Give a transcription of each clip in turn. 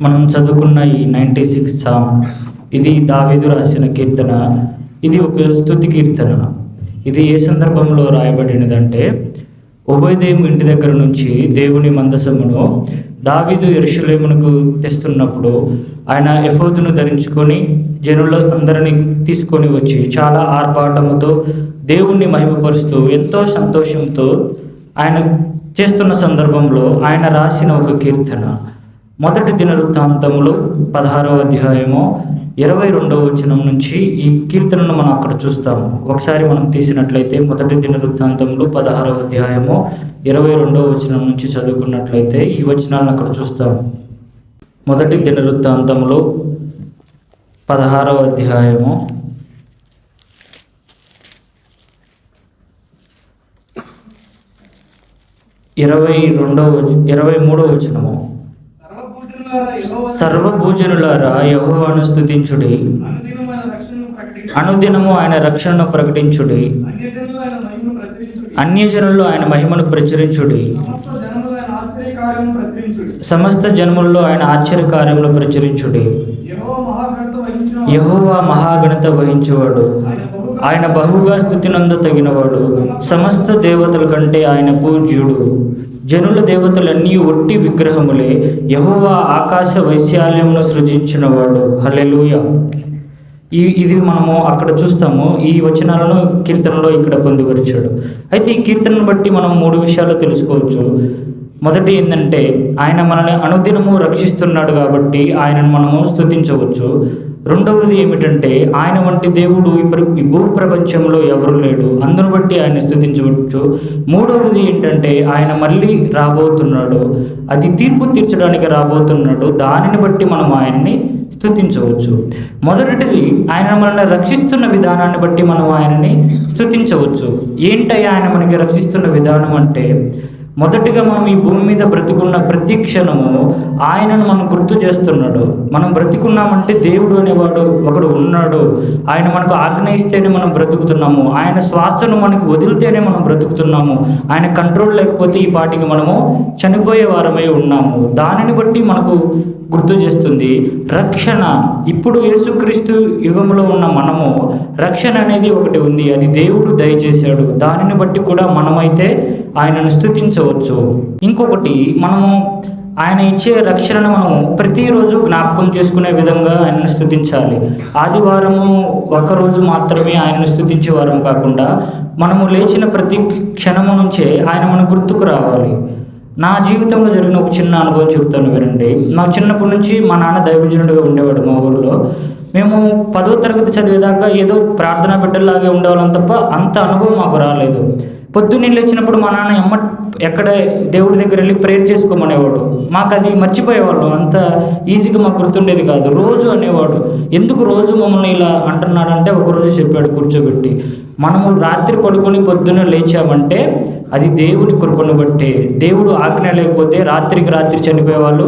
మనం చదువుకున్న ఈ నైంటీ సిక్స్ సాంగ్ ఇది దావీదు రాసిన కీర్తన ఇది ఒక స్తుతి కీర్తన. ఇది ఏ సందర్భంలో రాయబడినదంటే ఉభయదేవు ఇంటి దగ్గర నుంచి దేవుని మందసమును దావీదు ఎరుషులేమునకు తెస్తున్నప్పుడు ఆయన ఎఫోదును ధరించుకొని జనుల అందరినీ తీసుకొని వచ్చి చాలా ఆర్భాటముతో దేవుణ్ణి మహిమపరుస్తూ ఎంతో సంతోషంతో ఆయన చేస్తున్న సందర్భంలో ఆయన రాసిన ఒక కీర్తన. మొదటి దినవృత్తాంతములు పదహారవ అధ్యాయము ఇరవై రెండవ వచనం నుంచి ఈ కీర్తనను మనం అక్కడ చూస్తాము. ఒకసారి మనం తీసినట్లయితే మొదటి దినవృత్తాంతములు పదహారవ అధ్యాయము ఇరవై రెండవ వచనం నుంచి చదువుకున్నట్లయితే ఈ వచనాలను అక్కడ చూస్తాము. మొదటి దినవృత్తాంతములు పదహారవ అధ్యాయము ఇరవై రెండవ ఇరవై మూడవ వచనము. సర్వభూజనులారా యహోవాను స్తుతించుడి అనుదినము ఆయన రక్షణను ప్రకటించుడి. ఆయన మహిమను ప్రచురించుడి. అన్యజనుల్లో ఆయన మహిమను ప్రచురించుడి సమస్త జన్ముల్లో ఆయన ఆశ్చర్యకార్యము ప్రచురించుడి. ఆశ్చర్యకార్యములు ప్రచురించుడి యహోవా మహాగణత వహించేవాడు ఆయన బహుగా ఆయన బహుగా స్థుతినంద తగినవాడు సమస్త దేవతల కంటే ఆయన పూజ్యుడు జనుల దేవతలన్నీ ఒట్టి విగ్రహములే. యహోవా ఆకాశ వైశాల్యమును సృజించినవాడు. హలెలుయ ఈ ఇది మనము అక్కడ చూస్తాము. ఈ వచనాలను కీర్తనలో ఇక్కడ పొందుపరిచాడు. అయితే ఈ కీర్తనను బట్టి మనం మూడు విషయాలు తెలుసుకోవచ్చు. మొదటి ఏంటంటే ఆయన మనల్ని అనుదినము రక్షిస్తున్నాడు కాబట్టి ఆయనను మనము స్తుతించవచ్చు. రెండవది ఏమిటంటే ఆయన వంటి దేవుడు ఈ భూప్రపంచంలో భూ ప్రపంచంలో ఎవరు లేడు. అందును బట్టి ఆయన స్థుతించవచ్చు. మూడవది ఏంటంటే ఆయన మళ్ళీ రాబోతున్నాడు. అది తీర్పు తీర్చడానికి రాబోతున్నాడు. దానిని బట్టి మనం ఆయన్ని స్థుతించవచ్చు. మొదటిది ఆయన మనల్ని రక్షిస్తున్న విధానాన్ని బట్టి మనం ఆయనని స్థుతించవచ్చు. ఏంటి ఆయన మనకి రక్షిస్తున్న విధానం అంటే మొదటిగా మనం ఈ భూమి మీద బ్రతికున్న ప్రతి క్షణము ఆయనను మనం గుర్తు చేస్తున్నాడు. మనం బ్రతికున్నామంటే దేవుడు అనేవాడు ఒకడు ఉన్నాడు. ఆయన మనకు ఆజ్ఞ ఇస్తేనే మనం బ్రతుకుతున్నాము. ఆయన శ్వాసను మనకి వదిలితేనే మనం బ్రతుకుతున్నాము. ఆయన కంట్రోల్ లేకపోతే ఈ పాటికి మనము చనిపోయే వారమై ఉన్నాము. దానిని బట్టి మనకు గుర్తు చేస్తుంది రక్షణ. ఇప్పుడు యేసుక్రీస్తు యుగంలో ఉన్న మనము రక్షణ అనేది ఒకటి ఉంది. అది దేవుడు దయచేశాడు. దానిని బట్టి కూడా మనమైతే ఆయనను స్థుతించవచ్చు ఇంకొకటి మనము ఆయన ఇచ్చే రక్షణను మనం ప్రతిరోజు జ్ఞాపకం చేసుకునే విధంగా ఆయనను స్థుతించాలి. ఆదివారము ఒకరోజు మాత్రమే ఆయనను స్థుతించే వారం కాకుండా మనము లేచిన ప్రతి క్షణము నుంచే ఆయన మన గుర్తుకు రావాలి. నా జీవితంలో జరిగిన ఒక చిన్న అనుభవం చెప్తాను వినండి. నాకు చిన్నప్పటి నుంచి మా నాన్న దైవజనుడిగా ఉండేవాడు మా ఊరిలో. మేము పదో తరగతి చదివేదాకా ఏదో ప్రార్థనా బిడ్డలాగే ఉండేవాళ్ళం తప్ప అంత అనుభవం మాకు రాలేదు. పొద్దున్నే లేచినప్పుడు మా నాన్న ఎమ్మ ఎక్కడ దేవుడి దగ్గర వెళ్ళి ప్రేయర్ చేసుకోమనేవాడు. మాకు అది మర్చిపోయేవాళ్ళం. అంత ఈజీగా మాకు గుర్తుండేది కాదు. రోజు అనేవాడు. ఎందుకు రోజు మమ్మల్ని ఇలా అంటున్నాడంటే ఒకరోజు చెప్పాడు కూర్చోబెట్టి. మనము రాత్రి పడుకొని పొద్దున్న లేచామంటే అది దేవుని కృపను బట్టే. దేవుడు ఆజ్ఞ లేకపోతే రాత్రికి రాత్రి చనిపోయే వాళ్ళు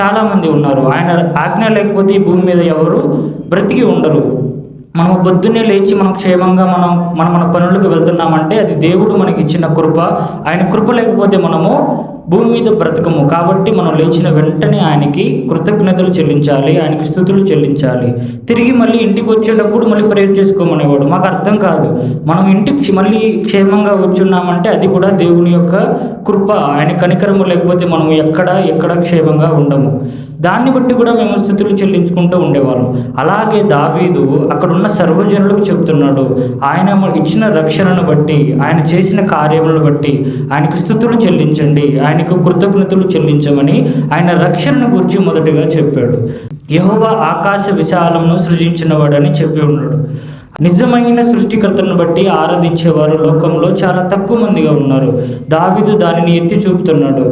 చాలామంది ఉన్నారు. ఆయన ఆజ్ఞ లేకపోతే ఈ భూమి మీద ఎవరు బ్రతికి ఉండరు. మనం పొద్దున్నే లేచి మనం క్షేమంగా మనం మన మన పనులకు వెళ్తున్నామంటే అది దేవుడు మనకి ఇచ్చిన కృప. ఆయన కృప లేకపోతే మనము భూమి మీద బ్రతకము. కాబట్టి మనం లేచిన వెంటనే ఆయనకి కృతజ్ఞతలు చెల్లించాలి ఆయనకి స్థుతులు చెల్లించాలి. తిరిగి మళ్ళీ ఇంటికి వచ్చేటప్పుడు మళ్ళీ ప్రేయర్ చేసుకోమనేవాడు. మాకు అర్థం కాదు. మనం ఇంటికి మళ్ళీ క్షేమంగా వచ్చున్నామంటే అది కూడా దేవుని యొక్క కృప. ఆయన కనికరము లేకపోతే మనం ఎక్కడ ఎక్కడ క్షేమంగా ఉండము. దాన్ని బట్టి కూడా మేము స్థుతులు చెల్లించుకుంటూ ఉండేవాళ్ళం. అలాగే దావీదు అక్కడ ఉన్న సర్వజనులకు చెప్తున్నాడు ఆయన ఇచ్చిన రక్షణను బట్టి ఆయన చేసిన కార్యములను బట్టి ఆయనకు స్థుతులు చెల్లించండి ఆయనకు కృతజ్ఞతలు చెల్లించమని ఆయన రక్షణను గురించి మొదటిగా చెప్పాడు. యహోవా ఆకాశ విశాలమును సృజించినవాడని చెప్పి ఉన్నాడు. నిజమైన సృష్టికర్తను బట్టి ఆరాధించేవారు లోకంలో చాలా తక్కువ మందిగా ఉన్నారు. దావిదు దానిని ఎత్తి చూపుతున్నాడు.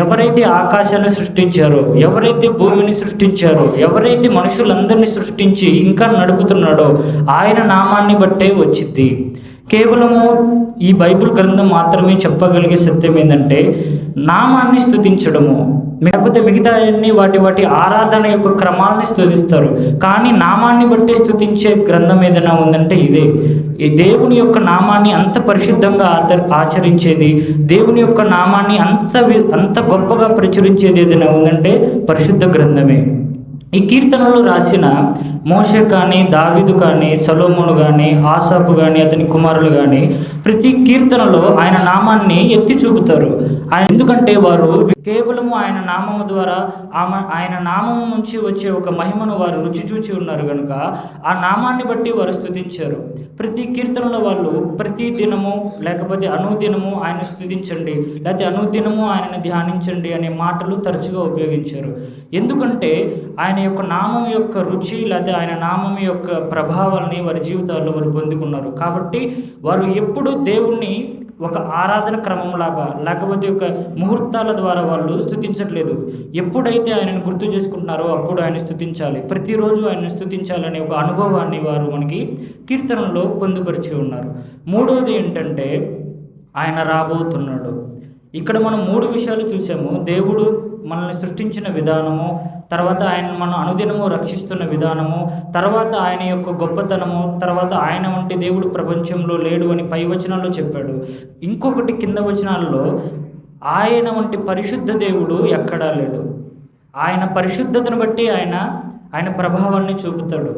ఎవరైతే ఆకాశాన్ని సృష్టించారో ఎవరైతే భూమిని సృష్టించారో ఎవరైతే మనుషులందరినీ సృష్టించి ఇంకా నడుపుతున్నాడో ఆయన నామాన్ని బట్టే వచ్చింది కేవలము ఈ బైబిల్ గ్రంథం మాత్రమే చెప్పగలిగే సత్యం ఏంటంటే నామాన్ని స్థుతించడము లేకపోతే మిగతా అన్ని వాటి వాటి ఆరాధన యొక్క క్రమాల్ని స్థుతిస్తారు కానీ నామాన్ని బట్టి స్థుతించే గ్రంథం ఏదైనా ఉందంటే ఇదే. ఈ దేవుని యొక్క నామాన్ని అంత పరిశుద్ధంగా ఆచరించేది దేవుని యొక్క నామాన్ని అంత వి- అంత గొప్పగా ప్రచురించేది ఏదైనా ఉందంటే పరిశుద్ధ గ్రంథమే. ఈ కీర్తనలు రాసిన మోషే కానీ దావిదు కానీ సలోమును కానీ ఆసాపు కానీ అతని కుమారులు కానీ ప్రతి కీర్తనలో ఆయన నామాన్ని ఎత్తి చూపుతారు. ఆయన ఎందుకంటే వారు కేవలము ఆయన నామము ద్వారా ఆమె ఆయన నామము నుంచి వచ్చే ఒక మహిమను వారు రుచి చూచి ఉన్నారు కనుక ఆ నామాన్ని బట్టి వారు స్థుతించారు ప్రతి కీర్తనలో వాళ్ళు ప్రతి దినము లేకపోతే అనుదినము ఆయన స్థుతించండి లేకపోతే అనుదినము ఆయనను ధ్యానించండి అనే మాటలు తరచుగా ఉపయోగించారు. ఎందుకంటే ఆయన ఆయన యొక్క నామం యొక్క రుచి లేకపోతే ఆయన నామం యొక్క ప్రభావాలని వారి జీవితాల్లో వారు పొందుకున్నారు. కాబట్టి వారు ఎప్పుడు దేవుణ్ణి ఒక ఆరాధన క్రమంలాగా లేకపోతే ఒక ముహూర్తాల ద్వారా వాళ్ళు స్థుతించట్లేదు. ఎప్పుడైతే ఆయనను గుర్తు చేసుకుంటున్నారో అప్పుడు ఆయన స్థుతించాలి. ప్రతిరోజు ఆయన స్థుతించాలనే ఒక అనుభవాన్ని వారు మనకి కీర్తనలో పొందుపరిచి ఉన్నారు. మూడవది ఏంటంటే ఆయన రాబోతున్నాడు. ఇక్కడ మనం మూడు విషయాలు చూసాము. దేవుడు మనల్ని సృష్టించిన విధానము తర్వాత ఆయన మనం అనుదినము రక్షిస్తున్న విధానము తర్వాత ఆయన యొక్క గొప్పతనము తర్వాత ఆయన వంటి దేవుడు ప్రపంచంలో లేడు అని పై వచనాల్లో చెప్పాడు. ఇంకొకటి కింద వచనాల్లో ఆయన వంటి పరిశుద్ధ దేవుడు ఎక్కడా లేడు. ఆయన పరిశుద్ధతను బట్టి ఆయన ఆయన ప్రభావాన్ని చూపుతాడు.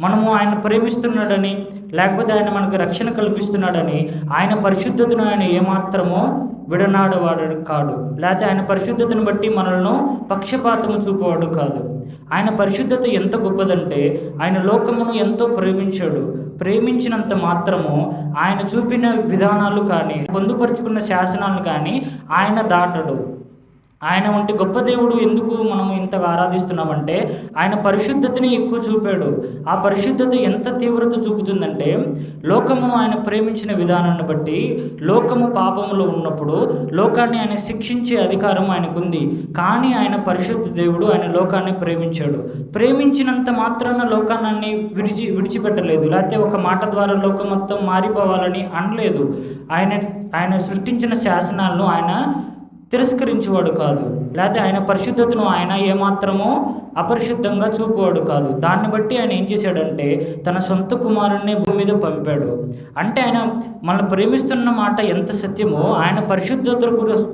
మనము ఆయన ప్రేమిస్తున్నాడని లేకపోతే ఆయన మనకు రక్షణ కల్పిస్తున్నాడని ఆయన పరిశుద్ధతను ఆయన ఏమాత్రమో విడనాడవాడు కాడు. లేకపోతే ఆయన పరిశుద్ధతను బట్టి మనలను పక్షపాతము చూపేవాడు కాదు. ఆయన పరిశుద్ధత ఎంత గొప్పదంటే ఆయన లోకమును ఎంతో ప్రేమించాడు. ప్రేమించినంత మాత్రము ఆయన చూపిన విధానాలు కానీ పొందుపరుచుకున్న శాసనాలు కానీ ఆయన దాటడు. ఆయన వంటి గొప్ప దేవుడు ఎందుకు మనం ఇంతగా ఆరాధిస్తున్నామంటే ఆయన పరిశుద్ధతని ఎక్కువ చూపాడు. ఆ పరిశుద్ధత ఎంత తీవ్రత చూపుతుందంటే లోకమును ఆయన ప్రేమించిన విధానాన్ని బట్టి లోకము పాపములో ఉన్నప్పుడు లోకాన్ని ఆయన శిక్షించే అధికారం ఆయనకుంది. కానీ ఆయన పరిశుద్ధ దేవుడు ఆయన లోకాన్ని ప్రేమించాడు. ప్రేమించినంత మాత్రాన లోకాన్ని విడిచి విడిచిపెట్టలేదు. లేకపోతే ఒక మాట ద్వారా లోకం మొత్తం మారిపోవాలని అనలేదు. ఆయన ఆయన సృష్టించిన శాసనాలను ఆయన తిరస్కరించేవాడు కాదు. లేకపోతే ఆయన పరిశుద్ధతను ఆయన ఏమాత్రమో అపరిశుద్ధంగా చూపేవాడు కాదు. దాన్ని బట్టి ఆయన ఏం చేశాడంటే తన సొంత కుమారుణ్ణి భూమి మీద పంపాడు. అంటే ఆయన మనల్ని ప్రేమిస్తున్న మాట ఎంత సత్యమో ఆయన పరిశుద్ధత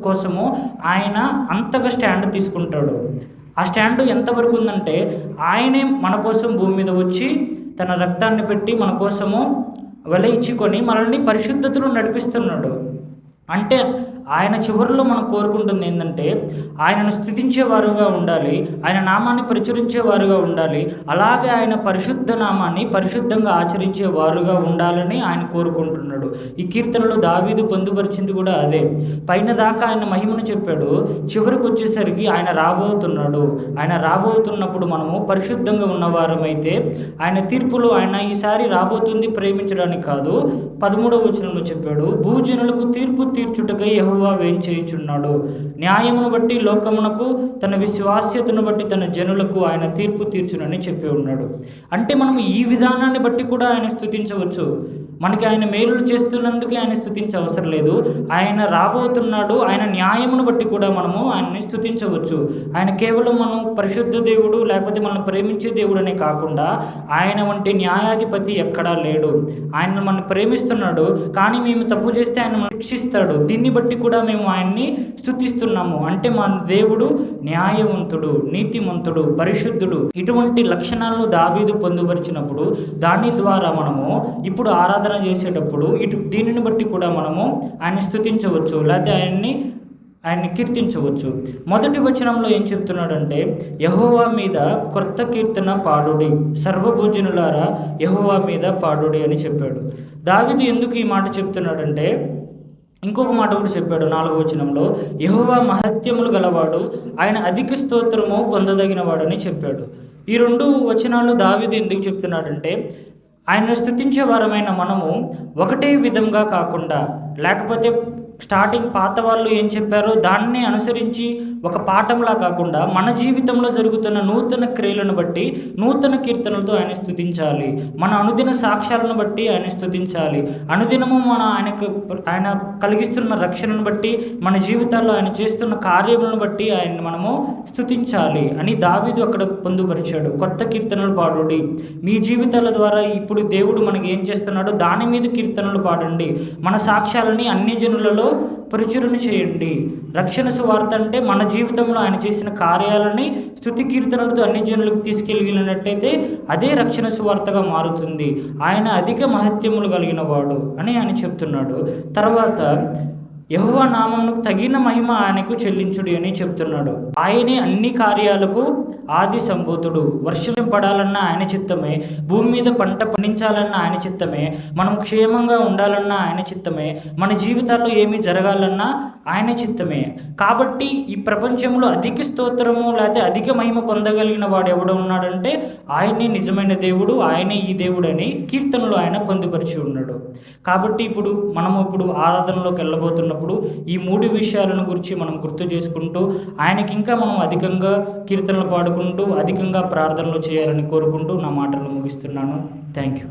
కోసము ఆయన అంతగా స్టాండ్ తీసుకుంటాడు. ఆ స్టాండ్ ఎంతవరకు ఉందంటే ఆయనే మన కోసం భూమి మీద వచ్చి తన రక్తాన్ని పెట్టి మన కోసము వెల ఇచ్చుకొని మనల్ని పరిశుద్ధతను నడిపిస్తున్నాడు. అంటే ఆయన చివరిలో మనం కోరుకుంటుంది ఏంటంటే ఆయనను స్థుతించేవారుగా ఉండాలి ఆయన నామాన్ని ప్రచురించేవారుగా ఉండాలి అలాగే ఆయన పరిశుద్ధ నామాన్ని పరిశుద్ధంగా ఆచరించేవారుగా ఉండాలని ఆయన కోరుకుంటున్నాడు. ఈ కీర్తనలో దావీదు పొందుపరిచింది కూడా అదే. పైన దాకా ఆయన మహిమను చెప్పాడు. చివరికి వచ్చేసరికి ఆయన రాబోతున్నాడు. ఆయన రాబోతున్నప్పుడు మనము పరిశుద్ధంగా ఉన్నవారమైతే ఆయన తీర్పులో ఆయన ఈసారి రాబోతుంది ప్రేమించడానికి కాదు పదమూడవ వచనంలో చెప్పాడు. భూజనులకు తీర్పు తీర్చుటకై ప్రభువా వేయించేయుచున్నాడు న్యాయమును బట్టి లోకమునకు తన విశ్వాస్యతను బట్టి తన జనులకు ఆయన తీర్పు తీర్చునని చెప్పి ఉన్నాడు. అంటే మనం ఈ విధానాన్ని బట్టి కూడా ఆయన స్థుతించవచ్చు మనకి ఆయన మేలులు చేస్తున్నందుకే ఆయన స్థుతించవసరం లేదు. ఆయన రాబోతున్నాడు. ఆయన న్యాయమును బట్టి కూడా మనము ఆయన్ని స్థుతించవచ్చు ఆయన కేవలం మనం పరిశుద్ధ దేవుడు లేకపోతే మనం ప్రేమించే దేవుడనే కాకుండా ఆయన వంటి న్యాయాధిపతి ఎక్కడా లేడు. ఆయన మనం ప్రేమిస్తున్నాడు. కానీ మేము తప్పు చేస్తే ఆయన మనం శిక్షిస్తాడు. దీన్ని బట్టి కూడా మేము ఆయన్ని స్థుతిస్తున్నాము అంటే మన దేవుడు న్యాయవంతుడు నీతిమంతుడు పరిశుద్ధుడు. ఇటువంటి లక్షణాలను దావీదు పొందుపరిచినప్పుడు దాని ద్వారా మనము ఇప్పుడు ఆరాధన చేసేటప్పుడు ఇటు దీనిని బట్టి కూడా మనము ఆయన్ని స్థుతించవచ్చు లేకపోతే ఆయన్ని ఆయన్ని కీర్తించవచ్చు. మొదటి వచనంలో ఏం చెప్తున్నాడంటే యహోవా మీద కొత్త కీర్తన పాడుడి. సర్వభోజనులారా యహోవా మీద పాడుడి అని చెప్పాడు. దావిది ఎందుకు ఈ మాట చెప్తున్నాడంటే ఇంకొక మాట కూడా చెప్పాడు నాలుగో వచనంలో యహోవా మహత్యములు గలవాడు ఆయన అధిక స్తోత్రము పొందదగినవాడని చెప్పాడు. ఈ రెండు వచనాలు దావిది ఎందుకు చెప్తున్నాడంటే ఆయన స్థుతించే వారమైన మనము ఒకటే విధంగా కాకుండా లేకపోతే స్టార్టింగ్ పాత వాళ్ళు ఏం చెప్పారో దాన్ని అనుసరించి ఒక పాఠంలా కాకుండా మన జీవితంలో జరుగుతున్న నూతన క్రియలను బట్టి నూతన కీర్తనలతో ఆయన స్థుతించాలి మన అనుదిన సాక్ష్యాలను బట్టి ఆయన స్థుతించాలి అనుదినము మన ఆయనకు ఆయన కలిగిస్తున్న రక్షణను బట్టి మన జీవితాల్లో ఆయన చేస్తున్న కార్యములను బట్టి ఆయన్ని మనము స్థుతించాలి అని దావీదు అక్కడ పొందుపరిచాడు. కొత్త కీర్తనలు పాడుడి. మీ జీవితాల ద్వారా ఇప్పుడు దేవుడు మనకి ఏం చేస్తున్నాడో దాని మీద కీర్తనలు పాడండి. మన సాక్ష్యాలని అన్ని జనులలో ప్రచురణ చేయండి. రక్షణ సువార్త అంటే మన జీవితంలో ఆయన చేసిన కార్యాలని స్థుతి కీర్తనలతో అన్ని జనులకు తీసుకెళ్ళినట్టయితే అదే రక్షణ సువార్తగా మారుతుంది. ఆయన అధిక మహత్యములు కలిగిన వాడు అని ఆయన చెప్తున్నాడు. తర్వాత యహోవా నామమునకు తగిన మహిమ ఆయనకు చెల్లించుడు అని చెప్తున్నాడు. ఆయనే అన్ని కార్యాలకు ఆది సంభూతుడు వర్షం పడాలన్నా ఆయన చిత్తమే. భూమి మీద పంట పండించాలన్న ఆయన చిత్తమే. మనం క్షేమంగా ఉండాలన్న ఆయన చిత్తమే. మన జీవితాల్లో ఏమి జరగాలన్నా ఆయన చిత్తమే. కాబట్టి ఈ ప్రపంచంలో అధిక స్తోత్రము లేకపోతే అధిక మహిమ పొందగలిగిన వాడు ఎవడు ఉన్నాడంటే ఆయనే నిజమైన దేవుడు ఆయనే ఈ దేవుడు అని కీర్తనలు ఆయన పొందుపరిచి ఉన్నాడు. కాబట్టి ఇప్పుడు మనము ఇప్పుడు ఆరాధనలోకి వెళ్ళబోతున్నప్పుడు ఈ మూడు విషయాలను గురించి మనం గుర్తు చేసుకుంటూ ఆయనకి ఇంకా మనం అధికంగా కీర్తనలు పాడుకుంటూ కోరుకుంటూ అధికంగా ప్రార్థనలు చేయాలని కోరుకుంటూ నా మాటలు ముగిస్తున్నాను. Thank you